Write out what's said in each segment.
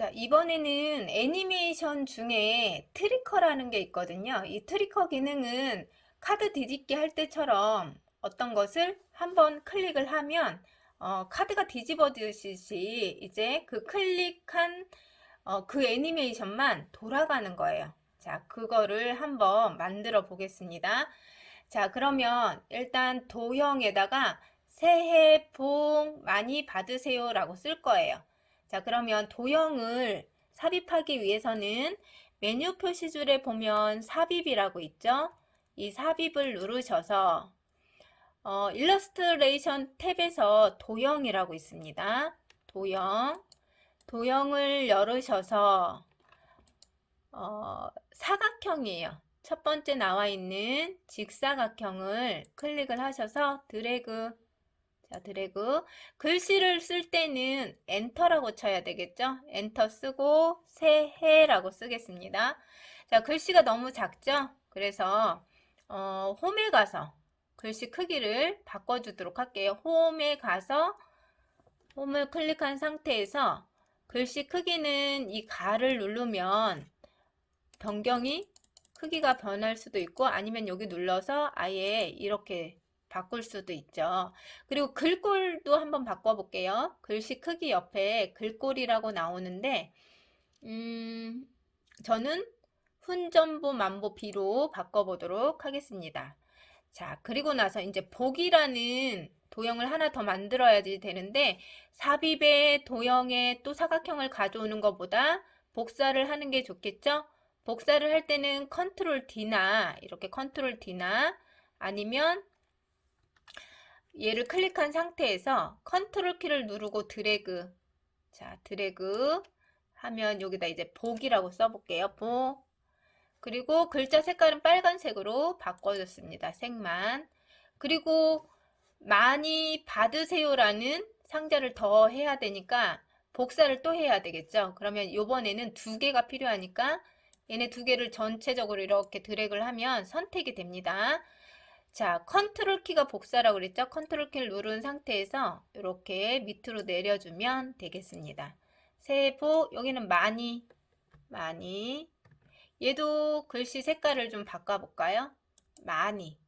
자, 이번에는 애니메이션 중에 트리커라는 게 있거든요. 이 트리커 기능은 카드 뒤집기 할 때처럼 어떤 것을 한번 클릭을 하면 어, 카드가 뒤집어지듯이 이제 그 클릭한 어, 그 애니메이션만 돌아가는 거예요. 자, 그거를 한번 만들어 보겠습니다. 자, 그러면 일단 도형에다가 새해 복 많이 받으세요 라고 쓸 거예요. 자, 그러면 도형을 삽입하기 위해서는 메뉴 표시줄에 보면 삽입이라고 있죠? 이 삽입을 누르셔서 어, 일러스트레이션 탭에서 도형이라고 있습니다. 도형. 도형을 열으셔서 어, 사각형이에요. 첫 번째 나와 있는 직사각형을 클릭을 하셔서 드래그 자, 드래그. 글씨를 쓸 때는 엔터라고 쳐야 되겠죠? 엔터 쓰고 새해라고 쓰겠습니다. 자, 글씨가 너무 작죠? 그래서 어, 홈에 가서 글씨 크기를 바꿔주도록 할게요. 홈에 가서 홈을 클릭한 상태에서 글씨 크기는 이 가를 누르면 변경이 크기가 변할 수도 있고 아니면 여기 눌러서 아예 이렇게 바꿀 수도 있죠. 그리고 글꼴도 한번 바꿔볼게요. 글씨 크기 옆에 글꼴이라고 나오는데 음, 저는 훈전보 만보 비로 바꿔보도록 하겠습니다. 자, 그리고 나서 이제 복이라는 도형을 하나 더 만들어야지 되는데 삽입에 도형에 또 사각형을 가져오는 것보다 복사를 하는 게 좋겠죠? 복사를 할 때는 컨트롤 D나 이렇게 컨트롤 D나 아니면 얘를 클릭한 상태에서 컨트롤 키를 누르고 드래그. 자 드래그 하면 여기다 이제 복이라고 써볼게요. 복. 그리고 글자 색깔은 빨간색으로 바꿔줬습니다. 색만. 그리고 많이 받으세요 라는 상자를 더 해야 되니까 복사를 또 해야 되겠죠? 그러면 요번에는 두 개가 필요하니까 얘네 두 개를 전체적으로 이렇게 드래그를 하면 선택이 됩니다 자, 컨트롤 키가 복사라고 그랬죠? 컨트롤 키를 누른 상태에서 이렇게 밑으로 내려주면 되겠습니다. 세보 여기는 많이 많이 얘도 글씨 색깔을 좀 바꿔볼까요? 많이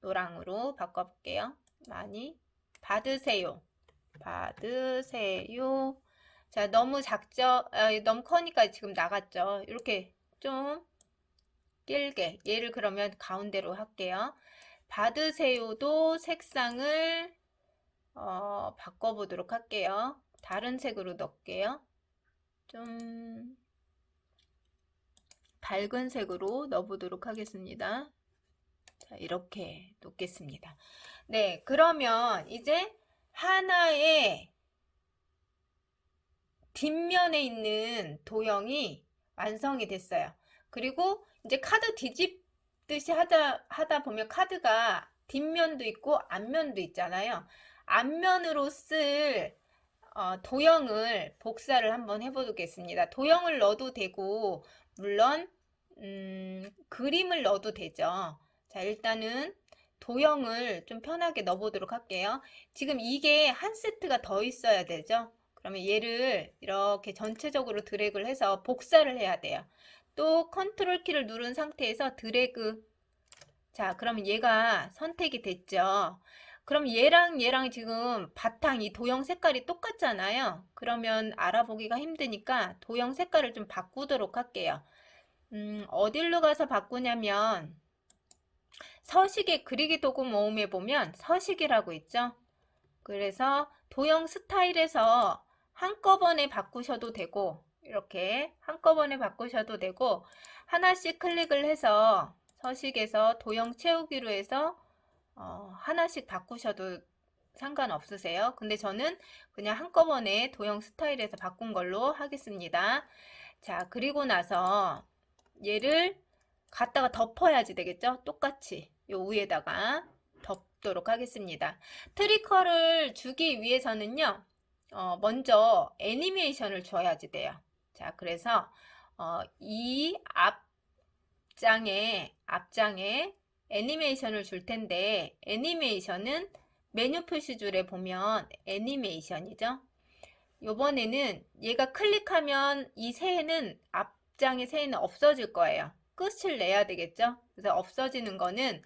노랑으로 바꿔볼게요. 많이 받으세요. 받으세요. 자, 너무 작죠? 아, 너무 커니까 지금 나갔죠? 이렇게 좀 길게 얘를 그러면 가운데로 할게요. 받으세요도 색상을 어, 바꿔보도록 할게요. 다른 색으로 넣을게요. 좀 밝은 색으로 넣어보도록 하겠습니다. 자, 이렇게 놓겠습니다. 네, 그러면 이제 하나의 뒷면에 있는 도형이 완성이 됐어요. 그리고 이제 카드 뒤집듯이 하다, 하다 보면 카드가 뒷면도 있고 앞면도 있잖아요. 앞면으로 쓸 어, 도형을 복사를 한번 해보겠습니다. 도형을 넣어도 되고 물론 음, 그림을 넣어도 되죠. 자 일단은 도형을 좀 편하게 넣어보도록 할게요. 지금 이게 한 세트가 더 있어야 되죠. 그러면 얘를 이렇게 전체적으로 드래그를 해서 복사를 해야 돼요. 또 컨트롤 키를 누른 상태에서 드래그 자 그러면 얘가 선택이 됐죠. 그럼 얘랑 얘랑 지금 바탕 이 도형 색깔이 똑같잖아요. 그러면 알아보기가 힘드니까 도형 색깔을 좀 바꾸도록 할게요. 음, 어딜로 가서 바꾸냐면 서식의 그리기 도구 모음에 보면 서식이라고 있죠. 그래서 도형 스타일에서 한꺼번에 바꾸셔도 되고 이렇게 한꺼번에 바꾸셔도 되고 하나씩 클릭을 해서 서식에서 도형 채우기로 해서 어, 하나씩 바꾸셔도 상관없으세요. 근데 저는 그냥 한꺼번에 도형 스타일에서 바꾼 걸로 하겠습니다. 자, 그리고 나서 얘를 갖다가 덮어야지 되겠죠? 똑같이 요 위에다가 덮도록 하겠습니다. 트리커를 주기 위해서는요. 어, 먼저 애니메이션을 줘야지 돼요. 자, 그래서 어, 이 앞장에 앞장에 애니메이션을 줄 텐데 애니메이션은 메뉴 표시줄에 보면 애니메이션이죠. 요번에는 얘가 클릭하면 이 새는 앞장의 새는 없어질 거예요. 끝을 내야 되겠죠? 그래서 없어지는 거는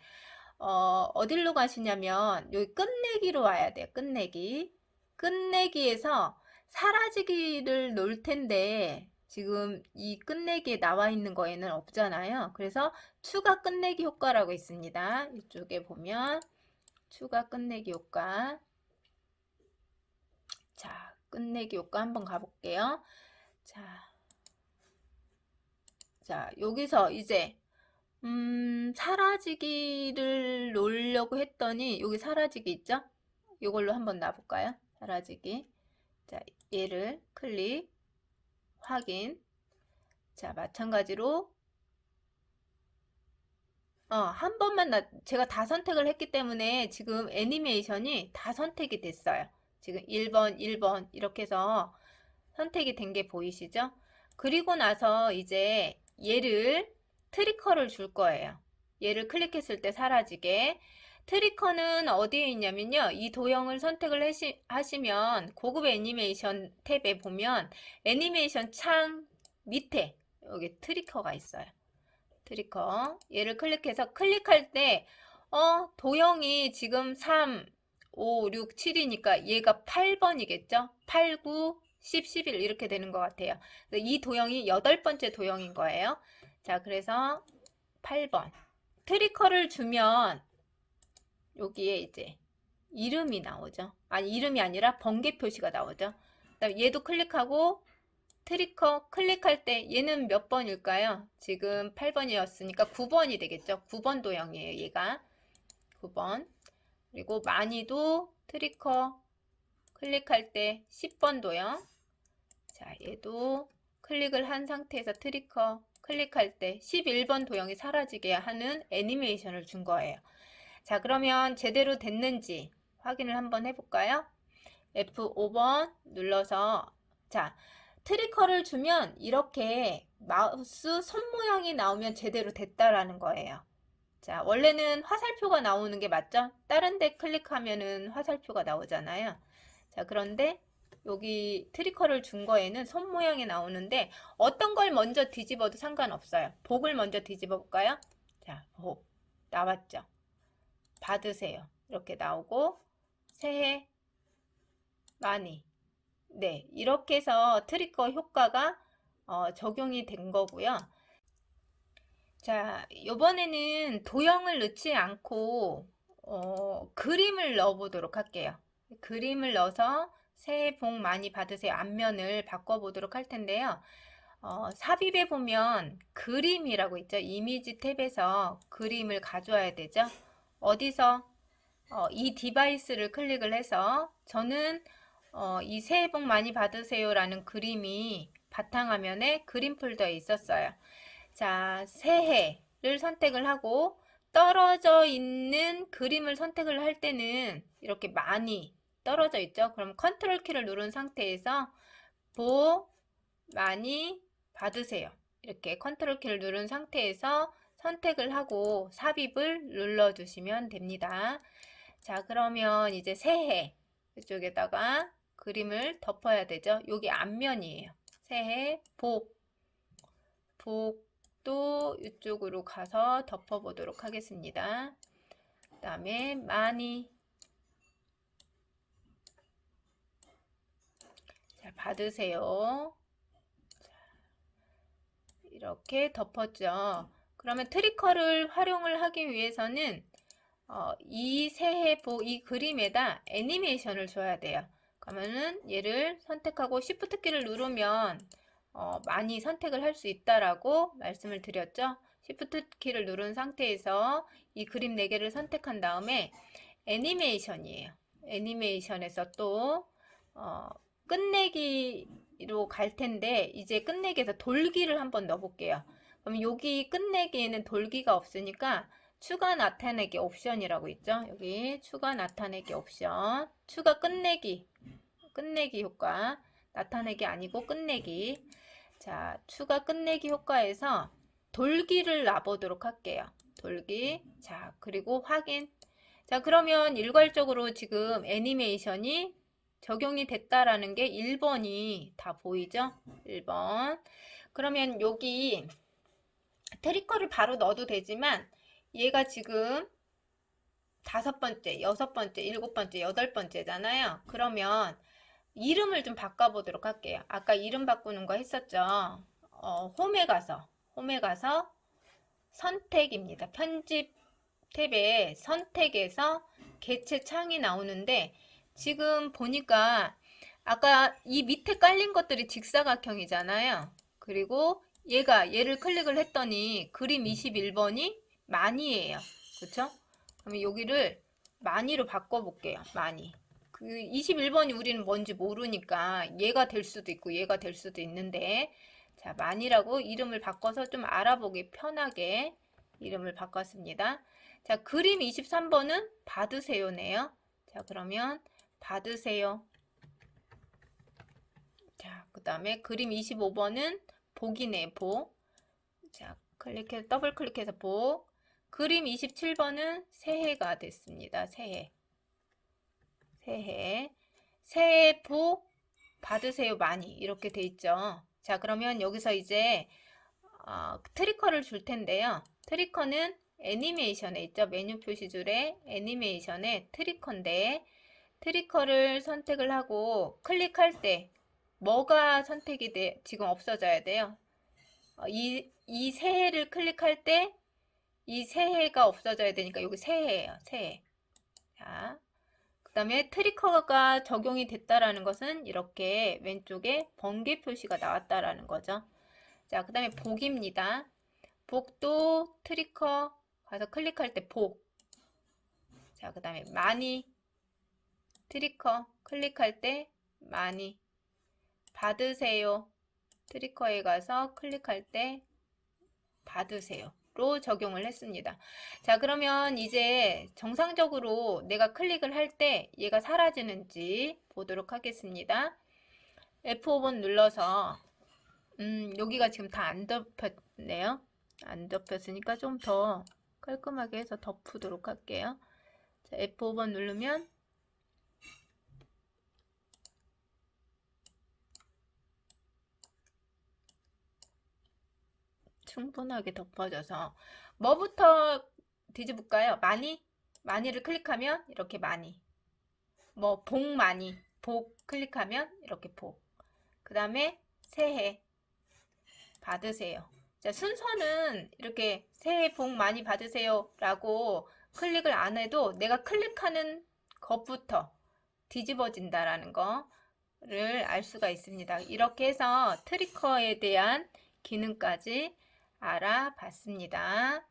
어, 어디로 가시냐면 여기 끝내기로 와야 돼요. 끝내기. 끝내기에서 사라지기를 놓을 텐데 지금 이 끝내기에 나와 있는 거에는 없잖아요. 그래서 추가 끝내기 효과라고 있습니다. 이쪽에 보면 추가 끝내기 효과. 자, 끝내기 효과 한번 가볼게요. 자, 자, 여기서 이제 음, 사라지기를 놓으려고 했더니 여기 사라지기 있죠? 이걸로 한번 놔볼까요? 사라지기. 자, 얘를 클릭, 확인. 자, 마찬가지로 어, 한 번만 나, 제가 다 선택을 했기 때문에 지금 애니메이션이 다 선택이 됐어요. 지금 1번, 1번 이렇게 해서 선택이 된 게 보이시죠? 그리고 나서 이제 얘를 트리커를 줄 거예요. 얘를 클릭했을 때 사라지게. 트리커는 어디에 있냐면요. 이 도형을 선택을 하시, 하시면 고급 애니메이션 탭에 보면 애니메이션 창 밑에 여기 트리커가 있어요. 트리커. 얘를 클릭해서 클릭할 때 어, 도형이 지금 3, 5, 6, 7이니까 얘가 8번이겠죠? 8, 9, 10, 11 이렇게 되는 것 같아요. 이 도형이 여덟 번째 도형인 거예요. 자, 그래서 8번. 트리커를 주면 여기에 이제 이름이 나오죠. 아니, 이름이 아니라 번개 표시가 나오죠. 그다음 얘도 클릭하고 트리커 클릭할 때 얘는 몇 번일까요? 지금 8번이었으니까 9번이 되겠죠. 9번 도형이에요, 얘가. 9번. 그리고 많이도 트리커 클릭할 때 10번 도형. 자, 얘도 클릭을 한 상태에서 트리커 클릭할 때 11번 도형이 사라지게 하는 애니메이션을 준 거예요. 자, 그러면 제대로 됐는지 확인을 한번 해볼까요? F5번 눌러서 자, 트리커를 주면 이렇게 마우스 손 모양이 나오면 제대로 됐다라는 거예요. 자, 원래는 화살표가 나오는 게 맞죠? 다른 데 클릭하면은 화살표가 나오잖아요. 자, 그런데 여기 트리커를 준 거에는 손 모양이 나오는데 어떤 걸 먼저 뒤집어도 상관없어요. 복을 먼저 뒤집어 볼까요? 자, 복. 나왔죠? 받으세요. 이렇게 나오고 새해 많이. 네, 이렇게 해서 트리커 효과가 어, 적용이 된 거고요. 자, 이번에는 도형을 넣지 않고 어, 그림을 넣어 보도록 할게요. 그림을 넣어서 새해 복 많이 받으세요. 앞면을 바꿔보도록 할 텐데요. 어, 삽입에 보면 그림이라고 있죠. 이미지 탭에서 그림을 가져와야 되죠. 어디서 어, 이 디바이스를 클릭을 해서 저는 어, 이 새해 복 많이 받으세요 라는 그림이 바탕화면에 그림 폴더에 있었어요. 자, 새해를 선택을 하고 떨어져 있는 그림을 선택을 할 때는 이렇게 많이 떨어져 있죠. 그럼 컨트롤 키를 누른 상태에서 복 많이 받으세요. 이렇게 컨트롤 키를 누른 상태에서 선택을 하고 삽입을 눌러 주시면 됩니다. 자, 그러면 이제 새해 이쪽에다가 그림을 덮어야 되죠. 여기 앞면이에요. 새해 복 복도 이쪽으로 가서 덮어 보도록 하겠습니다. 그 다음에 많이 자, 받으세요. 자, 이렇게 덮었죠. 그러면 트리커를 활용을 하기 위해서는 어, 이 새해 보이 그림에다 애니메이션을 줘야 돼요. 그러면은 얘를 선택하고 Shift 키를 누르면 어, 많이 선택을 할 수 있다라고 말씀을 드렸죠. Shift 키를 누른 상태에서 이 그림 4개를 선택한 다음에 애니메이션이에요. 애니메이션에서 또 어, 끝내기로 갈 텐데 이제 끝내기에서 돌기를 한번 넣어 볼게요. 그럼 여기 끝내기에는 돌기가 없으니까 추가 나타내기 옵션이라고 있죠. 여기 추가 나타내기 옵션 추가 끝내기 끝내기 효과 나타내기 아니고 끝내기 자 추가 끝내기 효과에서 돌기를 놔보도록 할게요. 돌기 자 그리고 확인 자 그러면 일괄적으로 지금 애니메이션이 적용이 됐다라는 게 1번이 다 보이죠? 1번. 그러면 여기 트리커를 바로 넣어도 되지만 얘가 지금 다섯 번째, 여섯 번째, 일곱 번째, 여덟 번째잖아요. 그러면 이름을 좀 바꿔보도록 할게요. 아까 이름 바꾸는 거 했었죠. 어, 홈에 가서, 홈에 가서 선택입니다. 편집 탭에 선택에서 개체 창이 나오는데 지금 보니까 아까 이 밑에 깔린 것들이 직사각형이잖아요. 그리고 얘가 얘를 클릭을 했더니 그림 21번이 많이에요. 그쵸? 그러면 여기를 많이로 바꿔볼게요. 많이. 그 21번이 우리는 뭔지 모르니까 얘가 될 수도 있고 얘가 될 수도 있는데 자 많이라고 이름을 바꿔서 좀 알아보기 편하게 이름을 바꿨습니다. 자 그림 23번은 받으세요네요. 자 그러면 받으세요. 자 그 다음에 그림 25번은 복이네 복. 자 클릭해서 더블 클릭해서 복. 그림 27번은 새해가 됐습니다. 새해. 새해. 새해 복 받으세요 많이 이렇게 돼 있죠. 자 그러면 여기서 이제 어, 트리커를 줄 텐데요. 트리커는 애니메이션에 있죠. 메뉴 표시줄에 애니메이션에 트리커인데 트리커를 선택을 하고 클릭할 때 뭐가 선택이 돼 지금 없어져야 돼요. 어, 이, 이 새해를 클릭할 때 이 새해가 없어져야 되니까 여기 새해예요. 새해. 자, 그 다음에 트리커가 적용이 됐다라는 것은 이렇게 왼쪽에 번개 표시가 나왔다라는 거죠. 자, 그 다음에 복입니다. 복도 트리커 가서 클릭할 때 복. 자, 그 다음에 많이 트리커 클릭할 때 많이 받으세요. 트리커에 가서 클릭할 때 받으세요. 로 적용을 했습니다. 자, 그러면 이제 정상적으로 내가 클릭을 할 때 얘가 사라지는지 보도록 하겠습니다. F5번 눌러서 음, 여기가 지금 다 안 덮였네요. 안 덮였으니까 좀 더 깔끔하게 해서 덮도록 할게요. 자, F5번 누르면 충분하게 덮어져서 뭐부터 뒤집을까요? 많이? 많이를 클릭하면 이렇게 많이. 뭐 복 많이. 복 클릭하면 이렇게 복 그 다음에 새해 받으세요. 자 순서는 이렇게 새해 복 많이 받으세요 라고 클릭을 안 해도 내가 클릭하는 것부터 뒤집어진다라는 거를 알 수가 있습니다. 이렇게 해서 트리커에 대한 기능까지 알아봤습니다.